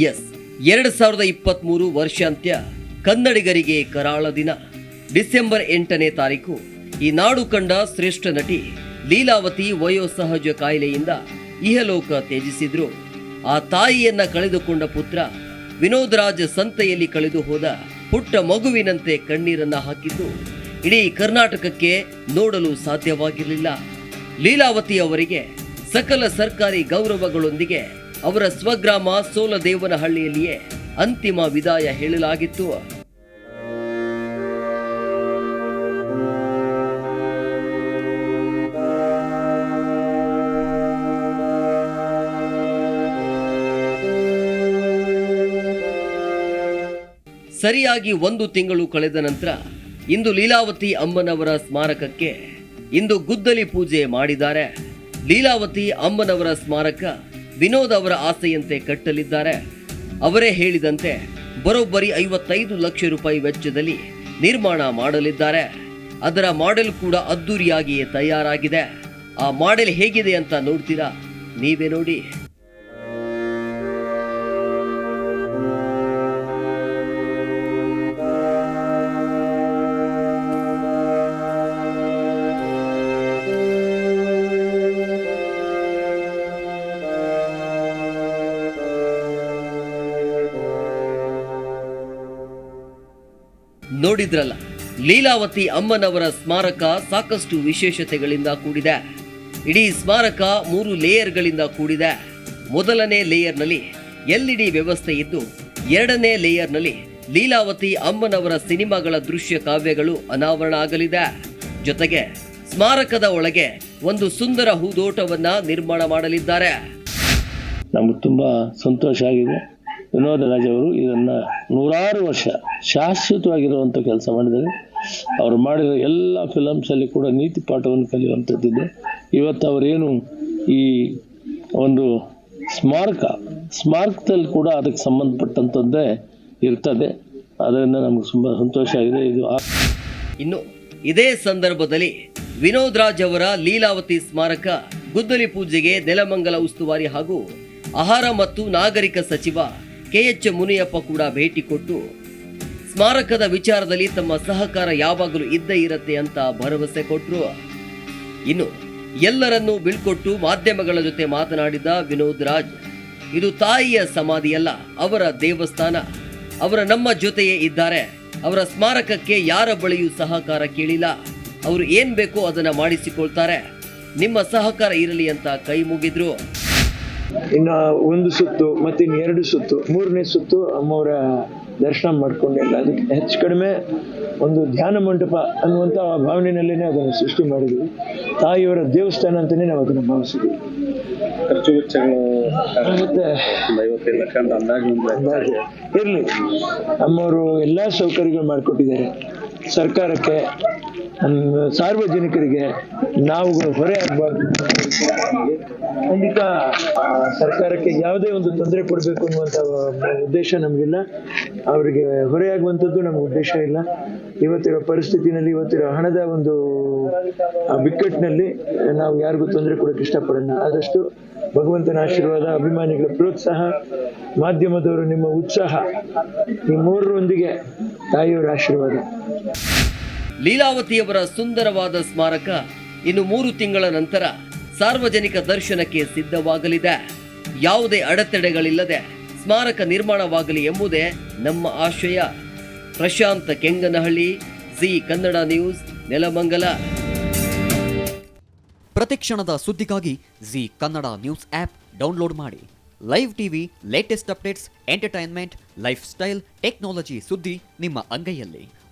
S ಎರಡು ಸಾವಿರದ ಇಪ್ಪತ್ತ್ಮೂರು ವರ್ಷಾಂತ್ಯ ಕನ್ನಡಿಗರಿಗೆ ಕರಾಳ ದಿನ. ಡಿಸೆಂಬರ್ ಎಂಟನೇ ತಾರೀಕು ಈ ನಾಡು ಕಂಡ ಶ್ರೇಷ್ಠ ನಟಿ ಲೀಲಾವತಿ ವಯೋಸಹಜ ಕಾಯಿಲೆಯಿಂದ ಇಹಲೋಕ ತ್ಯಜಿಸಿದ್ರು. ಆ ತಾಯಿಯನ್ನ ಕಳೆದುಕೊಂಡ ಪುತ್ರ ವಿನೋದ್ ರಾಜ್ ಸಂತೆಯಲ್ಲಿ ಕಳೆದು ಹೋದ ಪುಟ್ಟ ಮಗುವಿನಂತೆ ಕಣ್ಣೀರನ್ನ ಹಾಕಿದ್ದು ಇಡೀ ಕರ್ನಾಟಕಕ್ಕೆ ನೋಡಲು ಸಾಧ್ಯವಾಗಿರಲಿಲ್ಲ. ಲೀಲಾವತಿ ಅವರಿಗೆ ಸಕಲ ಸರ್ಕಾರಿ ಗೌರವಗಳೊಂದಿಗೆ ಅವರ ಸ್ವಗ್ರಾಮ ಸೋಲದೇವನಹಳ್ಳಿಯಲ್ಲಿಯೇ ಅಂತಿಮ ವಿದಾಯ ಹೇಳಲಾಗಿತ್ತು. ಸರಿಯಾಗಿ ಒಂದು ತಿಂಗಳು ಕಳೆದ ನಂತರ ಇಂದು ಲೀಲಾವತಿ ಅಮ್ಮನವರ ಸ್ಮಾರಕಕ್ಕೆ ಇಂದು ಗುದ್ದಲಿ ಪೂಜೆ ಮಾಡಿದ್ದಾರೆ. ಲೀಲಾವತಿ ಅಮ್ಮನವರ ಸ್ಮಾರಕ ವಿನೋದ್ ಅವರ ಆಸೆಯಂತೆ ಕಟ್ಟಲಿದ್ದಾರೆ. ಅವರೇ ಹೇಳಿದಂತೆ ಬರೋಬ್ಬರಿ ಐವತ್ತೈದು ಲಕ್ಷ ರೂಪಾಯಿ ವೆಚ್ಚದಲ್ಲಿ ನಿರ್ಮಾಣ ಮಾಡಲಿದ್ದಾರೆ. ಅದರ ಮಾಡೆಲ್ ಕೂಡ ಅದ್ದೂರಿಯಾಗಿಯೇ ತಯಾರಾಗಿದೆ. ಆ ಮಾಡೆಲ್ ಹೇಗಿದೆ ಅಂತ ನೋಡ್ತೀರಾ? ನೀವೇ ನೋಡಿ. ನೋಡಿದ್ರಲ್ಲ, ಲೀಲಾವತಿ ಅಮ್ಮನವರ ಸ್ಮಾರಕ ಸಾಕಷ್ಟು ವಿಶೇಷತೆಗಳಿಂದ ಕೂಡಿದೆ. ಇಡೀ ಸ್ಮಾರಕ ಮೂರು ಲೇಯರ್ಗಳಿಂದ ಕೂಡಿದೆ. ಮೊದಲನೇ ಲೇಯರ್ನಲ್ಲಿ ಎಲ್ ಇ ಡಿ ವ್ಯವಸ್ಥೆ ಇದ್ದು, ಎರಡನೇ ಲೇಯರ್ನಲ್ಲಿ ಲೀಲಾವತಿ ಅಮ್ಮನವರ ಸಿನಿಮಾಗಳ ದೃಶ್ಯ ಕಾವ್ಯಗಳು ಅನಾವರಣ ಆಗಲಿದೆ. ಜೊತೆಗೆ ಸ್ಮಾರಕದ ಒಳಗೆ ಒಂದು ಸುಂದರ ಹೂದೋಟವನ್ನ ನಿರ್ಮಾಣ ಮಾಡಲಿದ್ದಾರೆ. ನಮ್ಗೆ ತುಂಬಾ ಸಂತೋಷ ಆಗಿದೆ. ವಿನೋದ ರಾಜವರು ಇದನ್ನು ನೂರಾರು ವರ್ಷ ಶಾಶ್ವತವಾಗಿರುವಂಥ ಕೆಲಸ ಮಾಡಿದ್ದಾರೆ. ಅವರು ಮಾಡಿರೋ ಎಲ್ಲ ಫಿಲಮ್ಸಲ್ಲಿ ಕೂಡ ನೀತಿ ಪಾಠವನ್ನು ಕಲಿಯುವಂಥದ್ದಿದೆ ಇವತ್ತು ಅವರೇನು ಈ ಒಂದು ಸ್ಮಾರಕ, ಸ್ಮಾರಕದಲ್ಲಿ ಕೂಡ ಅದಕ್ಕೆ ಸಂಬಂಧಪಟ್ಟಂಥದ್ದೇ ಇರ್ತದೆ. ಅದರಿಂದ ನಮ್ಗೆ ತುಂಬ ಸಂತೋಷ ಆಗಿದೆ. ಇದು ಇನ್ನು ಇದೇ ಸಂದರ್ಭದಲ್ಲಿ ವಿನೋದ್ ರಾಜ್ ಅವರ ಲೀಲಾವತಿ ಸ್ಮಾರಕ, ಗುದ್ದಲಿ ಪೂಜೆಗೆ ನೆಲಮಂಗಲ ಉಸ್ತುವಾರಿ ಹಾಗೂ ಆಹಾರ ಮತ್ತು ನಾಗರಿಕ ಸಚಿವ ಕೆಎಚ್ ಮುನಿಯಪ್ಪ ಕೂಡ ಭೇಟಿ ಕೊಟ್ಟು, ಸ್ಮಾರಕದ ವಿಚಾರದಲ್ಲಿ ತಮ್ಮ ಸಹಕಾರ ಯಾವಾಗಲೂ ಇದ್ದೇ ಇರುತ್ತೆ ಅಂತ ಭರವಸೆ ಕೊಟ್ಟರು ಇನ್ನು ಎಲ್ಲರನ್ನೂ ಬೀಳ್ಕೊಟ್ಟು ಮಾಧ್ಯಮಗಳ ಜೊತೆ ಮಾತನಾಡಿದ ವಿನೋದ್ ರಾಜ್, ಇದು ತಾಯಿಯ ಸಮಾಧಿಯಲ್ಲ, ಅವರ ದೇವಸ್ಥಾನ. ಅವರ ನಮ್ಮ ಜೊತೆಯೇ ಇದ್ದಾರೆ. ಅವರ ಸ್ಮಾರಕಕ್ಕೆ ಯಾರ ಬಳಿಯೂ ಸಹಕಾರ ಕೇಳಿಲ್ಲ. ಅವರು ಏನ್ ಬೇಕೋ ಅದನ್ನ ಮಾಡಿಸಿಕೊಳ್ತಾರೆ. ನಿಮ್ಮ ಸಹಕಾರ ಇರಲಿ ಅಂತ ಕೈ ಮುಗಿದ್ರು. ಇನ್ನ ಒಂದು ಸುತ್ತು ಮತ್ತೆ ಇನ್ನು ಎರಡು ಸುತ್ತು, ಮೂರನೇ ಸುತ್ತು ಅಮ್ಮವರ ದರ್ಶನ ಮಾಡ್ಕೊಂಡಿಲ್ಲ. ಅದಕ್ಕೆ ಹೆಚ್ಚು ಕಡಿಮೆ ಒಂದು ಧ್ಯಾನ ಮಂಟಪ ಅನ್ನುವಂಥ ಭಾವನೆಯಲ್ಲೇ ಅದನ್ನು ಸೃಷ್ಟಿ ಮಾಡಿದ್ವಿ. ತಾಯಿಯವರ ದೇವಸ್ಥಾನ ಅಂತಲೇ ನಾವು ಅದನ್ನು ಭಾವಿಸಿದ್ವಿ. ಖರ್ಚು ವೆಚ್ಚಗಳು ಇರಲಿ. ಅಮ್ಮವರು ಎಲ್ಲ ಸೌಕರ್ಯಗಳು ಮಾಡಿಕೊಟ್ಟಿದ್ದಾರೆ. ಸರ್ಕಾರಕ್ಕೆ ಸಾರ್ವಜನಿಕರಿಗೆ ನಾವು ಹೊರೆ ಆಗಬಾರ್ದು. ಖಂಡಿತ ಸರ್ಕಾರಕ್ಕೆ ಯಾವುದೇ ಒಂದು ತೊಂದರೆ ಕೊಡಬೇಕು ಅನ್ನುವಂಥ ಉದ್ದೇಶ ನಮಗಿಲ್ಲ. ಅವರಿಗೆ ಹೊರೆಯಾಗುವಂಥದ್ದು ನಮ್ಮ ಉದ್ದೇಶ ಇಲ್ಲ. ಇವತ್ತಿರೋ ಪರಿಸ್ಥಿತಿನಲ್ಲಿ, ಇವತ್ತಿರೋ ಹಣದ ಒಂದು ಬಿಕ್ಕಟ್ಟಿನಲ್ಲಿ ನಾವು ಯಾರಿಗೂ ತೊಂದರೆ ಕೊಡೋಕೆ ಇಷ್ಟಪಡೋಣ ಆದಷ್ಟು ಭಗವಂತನ ಆಶೀರ್ವಾದ, ಅಭಿಮಾನಿಗಳ ಪ್ರೋತ್ಸಾಹ, ಮಾಧ್ಯಮದವರು ನಿಮ್ಮ ಉತ್ಸಾಹ, ಈ ಮೂರರೊಂದಿಗೆ ತಾಯಿಯವರ ಆಶೀರ್ವಾದ. ಲೀಲಾವತಿಯವರ ಸುಂದರವಾದ ಸ್ಮಾರಕ ಇನ್ನು ಮೂರು ತಿಂಗಳ ನಂತರ ಸಾರ್ವಜನಿಕ ದರ್ಶನಕ್ಕೆ ಸಿದ್ಧವಾಗಲಿದೆ. ಯಾವುದೇ ಅಡೆತಡೆಗಳಿಲ್ಲದೆ ಸ್ಮಾರಕ ನಿರ್ಮಾಣವಾಗಲಿ ಎಂಬುದೇ ನಮ್ಮ ಆಶಯ. Prashanth Kenganahalli, Zee Kannada news, Nelamangala. ಪ್ರತಿಕ್ಷಣದ ಸುದ್ದಿಗಾಗಿ Zee Kannada news app download ಮಾಡಿ. Live TV latest updates entertainment lifestyle technology ಸುದ್ದಿ ನಿಮ್ಮ ಅಂಗೈಯಲ್ಲಿ.